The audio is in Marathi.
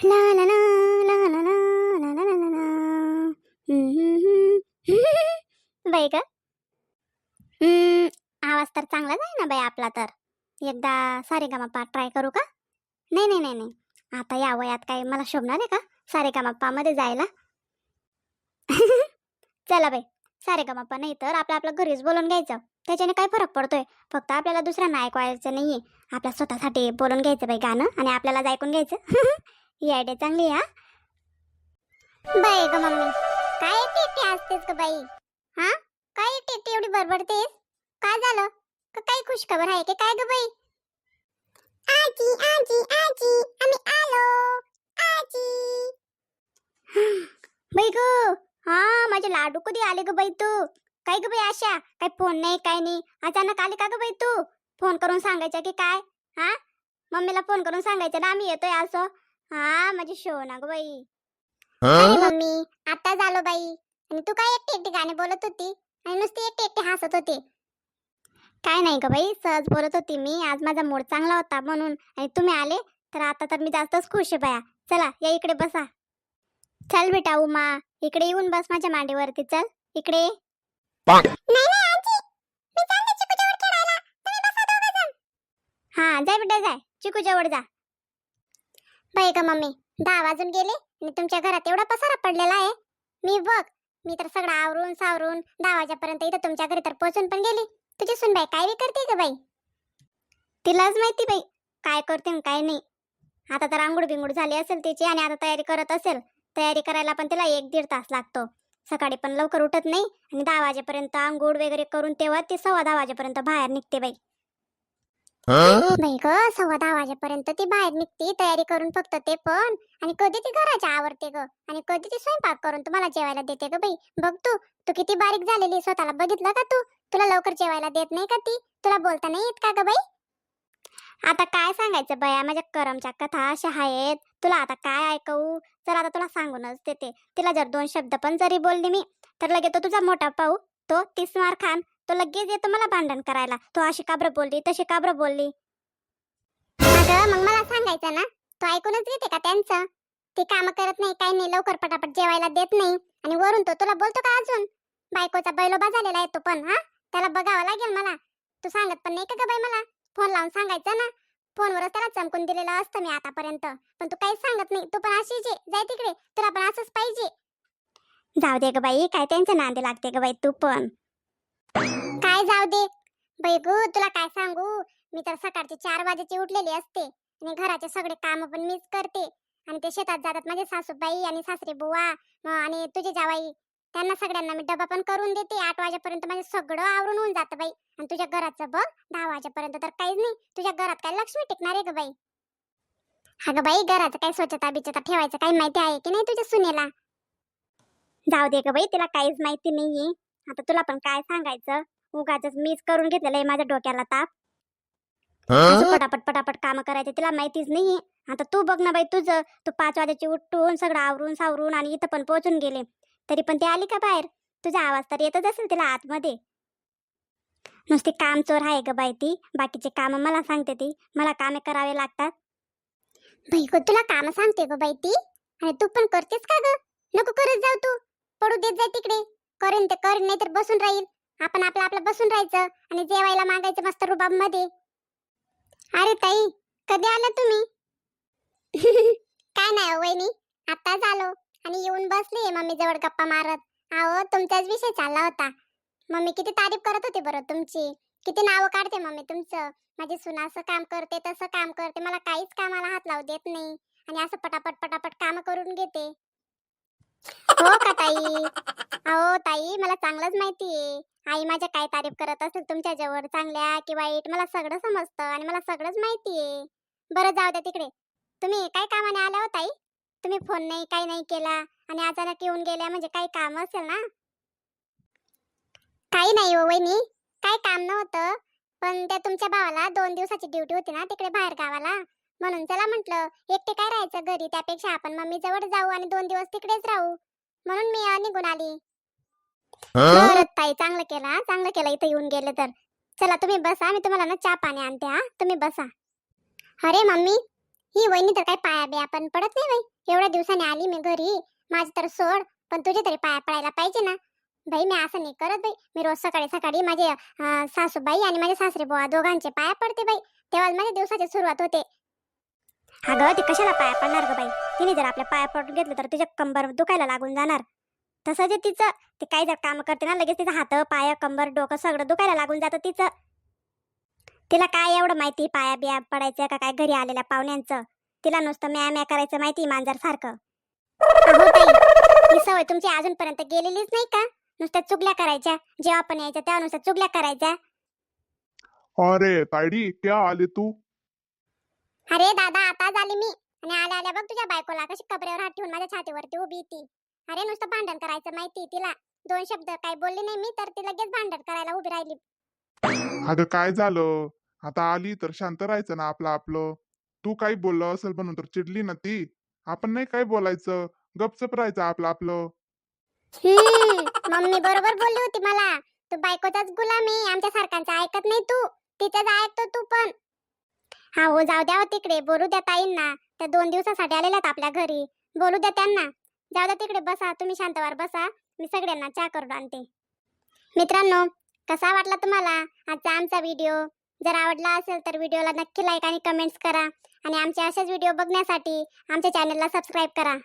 ला ला ला ला ला ला ला ला ला ला बाई का आवाज तर चांगलाच आहे ना बाई आपला तर एकदा सारे गमाप्पा ट्राय करू का नाही नाही नाही नाही आता या वयात काय मला शोभणार आहे का सारे गमाप्पामध्ये जायला चला बाई सारे गमाप्पा नाही तर आपलं आपलं घरीच बोलून घ्यायचं त्याच्याने काय फरक पडतोय फक्त आपल्याला दुसऱ्यांना ऐकवायचं आहे आपल्या स्वतःसाठी बोलून घ्यायचं बाई गाणं आणि आपल्यालाच ऐकून घ्यायचं ही आयडिया चांगली हा? बाई ग मम्मी काय एकटी एकटी असतेस ग बाई? हा? काय एकटी एकटी एवढी बडबडतेस काय झालं? का काही खुश खबर आहे की काय ग बाई? आजी आजी आजी आम्ही आलो. आजी. बाई ग हा माझे लाडू कधी आले ग बाई तू? काय ग बाई आशा? काय फोन नाही काय नाही. अचानक आले का ग बाई तू? फोन करून सांगायचं की काय? हा? मम्मीला फोन करून सांगायचं ना आम्ही येतोय असं. हा माझी शो ना ग बाई. अरे मम्मी? आताच आलो बाई. आणि तू काय एकटी एकटी गाणे बोलत होती? आणि नुसती एकटी एकटी हसत होती. काय नाही ग बाई सहज बोलत होती मी. आज माझा मूड चांगला होता म्हणून. आणि तुम्ही आले तर आता तर मी जास्तच खुश आहे बाया. चला या इकडे बसा. चल बेटा उमा. इकडे येऊन बस माझ्या मांडीवरती. चल इकडे हा जाय बेटा जाय. चिकूच्यावर जा. बाई का मम्मी दहा वाजून गेले आणि तुमच्या घरात एवढा पसारा पडलेला आहे. मी बघ मी तर सगळं आवरून सावरून दहा वाजेपर्यंत इथं तुमच्या घरी तर पोहोचून पण गेली. तुझी सुनबाई काय बी करते का बाई? तिलाच माहिती बाई काय करते काय नाही. आता तर आंघोळ बिंगूळ झाली असेल तिची आणि आता तयारी करत असेल. तयारी करायला पण तिला एक दीड तास लागतो. सकाळी पण लवकर उठत नाही आणि दहा वाजेपर्यंत आंघोळ वगैरे करून तेव्हा ती सव्वा दहा वाजेपर्यंत बाहेर निघते बाई. ग सव्वा दहा वाजेपर्यंत ती बाहेर निघते तयारी करून फक्त ते पण. आणि कधी ती घराच्या आवरते ग? आणि कधी ती स्वयंपाक करून तुम्हाला जेवायला देते ग बाई? बघ तू तू किती बारीक झालेली स्वतःला बघितलं का तू? तुला लवकर जेवायला देत नाही का ती? तुला बोलता नाही येत का ग बाई? आता काय सांगायचं बया? माझ्या करमच्या कथा अशा आहेत. तुला आता काय ऐकवू? चल आता तुला सांगूनच देते. तिला जर दोन शब्द पण जरी बोलली मी तर लगेच तो तुझा मोठा पाहू. तो तीस मार खान. तो लगेच येतो मला भांडण करायला. तो अशी काब्र बोलली तशी काब्र बोलली. अगं मग मला सांगायचं ना? तो ऐकूनच घेते का त्यांचं? ती काम करत नाही काही नाही लवकर पटापट जेवायला देत नाही. आणि वरून तो तुला बोलतो का अजून? बायकोचा बैलोबा झालेला आहे तो पण हा? त्याला बघावं लागेल मला. तू सांगत पण नाही का बाई मला? फोन लावून सांगायचं ना? फोनवरच त्याला चमकून दिलेलं असतं मी आतापर्यंत. पण तू काहीच सांगत नाही. तू पण अशीच आहे. जाय तिकडे. तुला पण असंच पाहिजे. जाऊ दे ग बाई काय त्यांच्या नांदी लागते ग बाई तू पण. काय जाऊ दे. बैगू तुला काय सांगू? मी तर सकाळची चार वाजेची उठलेली असते आणि घराचे सगळे काम पण मीच करते. आणि ते शेतात जातात माझे सासूबाई आणि सासरे बुवा आणि तुझे जावाई. त्यांना सगळ्यांना मी डबा पण करून देते. आठ वाजेपर्यंत माझे सगळं आवरून होऊन जातं बाई. आणि तुझ्या घराचं बघ दहा वाजेपर्यंत तर काहीच नाही. तुझ्या घरात काय लक्ष्मी टिकणार आहे ग बाई? अगं बाई घराचं काय स्वच्छता बिच्छता ठेवायचं काही माहिती आहे की नाही तुझ्या सुनेला? जाऊ दे ग बाई तिला काहीच माहिती नाहीये. आता तुला पण काय सांगायचं? उगाच मीच करून घेतलेलं आहे माझ्या डोक्याला ताप. असं पटापट पटापट काम करायचे तिला माहितीच नाहीये. आता तू बघ ना बाई तुझं तू पाच वाजेची उठून सगळं आवरून सावरून आणि इथं पण पोहोचून गेले. तरी पण ती आली का बाहेर? तुझा आवाज तर येतच असेल तिला आतमध्ये. नुसती काम चोर आहे ग बाई ती. बाकीचे काम मला सांगते ती. मला कामे करावे लागतात. बाई गो तुला काम सांगते ग बाई ती. आणि तू पण करतेस का ग? नको करत जाऊ तू. पडू देत जाय तिकडे. करेन ते करेन नाही तर बसून राहील आपण आपलं आपलं बसून राहायचं आणि जेवायला मागायचं मस्त रुबाबमध्ये अरे ताई कधी आला तुम्ही? काय नाही वहिनी आताच आलो आणि येऊन बसले मम्मी जवळ गप्पा मारत. अहो तुमचाच विषय चालला होता. मम्मी किती तारीफ करत होती बरं तुमची. किती नावं काढते मम्मी तुमचं. माझी सुना असं काम करते तसं काम करते. मला काहीच कामाला हात लावू देत नाही. आणि असं पटापट पटापट काम करून घेते. हो का ताई? अहो ताई मला चांगलंच माहितीये आई माझ्या काय तारीफ करत असेल तुमच्या जवळ चांगल्या की वाईट मला सगळं समजतं आणि मला सगळंच माहितीये बरं जाऊ द्या तिकडे. तुम्ही काय कामाने आल्या हो ताई? तुम्ही फोन नाही काही नाही केला आणि अचानक येऊन गेल्या म्हणजे काही काम असेल ना? काही नाही हो वहिनी. काही काम नव्हतं. पण त्या तुमच्या भावाला दोन दिवसाची ड्युटी होती ना तिकडे बाहेर गावाला. म्हणून चला म्हंटल एकटे काय राहायचं घरी? त्यापेक्षा आपण मम्मी जवळ जाऊ आणि दोन दिवस तिकडेच राहू. म्हणून मी निघून आली. बरं ताई चांगलं केलं चांगलं केलं. इथं येऊन गेले तर. चला तुम्ही बसा. मी तुम्हाला ना चहा पाणी आणते हा? तुम्ही बसा. अरे मम्मी ही वहिनी तर काय पाया बिया पण पडत नाही बाई. एवढ्या दिवसाने आली मी घरी. माझी तर सोड पण तुझे तरी पाया पडायला पाहिजे ना. बाई मी असं नाही करत बाई. मी रोज सकाळी सकाळी माझे अं, सासूबाई आणि माझे सासरे बुवा दोघांचे पाया पडते बाई. तेव्हा माझ्या दिवसाची सुरुवात होते. अगं ती कशाला पाया पडणार ग बाई? तिने जर आपल्या पाया पडून घेतलं तर तुझ्या कंबर दुखायला लागून जाणार. तसं जे तिचं ते काही जर काम करते ना लगेच तिचं हात पाय कंबर डोकं सगळं दुखायला लागून जातं तिचं. तिला काय एवढं माहिती? पाया बिया पडायचं का काय? घरी आलेल्या पाहुण्यांचं. तिला नुसतं म्या म्या करायचं माहिती मांजर सारखं ही सवय तुमची अजूनपर्यंत गेलेलीच नाही का? नुसत्या चुगल्या करायच्या. जेव्हा पण यायच्या तेव्हा नुसत्या चुगल्या करायच्या. अरे तायडी क्या आले तू? अरे दादा आताच आली मी. आणि आल्या आल्या बघ तुझ्या बायकोला कशी कपड्यावर हात ठेवून माझ्या छातीवरती उभी ती. अरे नुसतं भांडण करायचं माहिती तिला. दोन शब्द काही बोलले नाही मी तर ती लगेच भांडण करायला उभी राहिली. अगं काय झालं? आता आली तर शांत राहायचं ना आपलं आपलं. तू काही बोललं असेल म्हणून तर चिडली ना ती. आपण नाही काय बोलायचं? गपचप राहायचं आपलं आपलं. हम्म, मम्मी बरोबर बोलली होती मला. तू बायकोचाच गुलाम आहे आमच्या सारख्यांचं ऐकत नाही तू. तिथेच ऐकतो तू पण. हा हो जाऊ द्या हो तिकडे. बोलू द्या ताईंना. त्या दोन दिवसासाठी आलेल्या आहेत आपल्या घरी. बोलू द्या त्यांना. जाऊ द्या तिकडे बसा. तुम्ही शांतवार बसा. मी सगळ्यांना चहा करून आणते. मित्रांनो कसा वाटला तुम्हाला आजचा आमचा व्हिडिओ? जर आवडला असेल तर व्हिडिओला नक्की लाईक आणि कमेंट्स करा. आणि आमचे असेच व्हिडिओ बघण्यासाठी आमच्या चॅनलला सबस्क्राईब करा.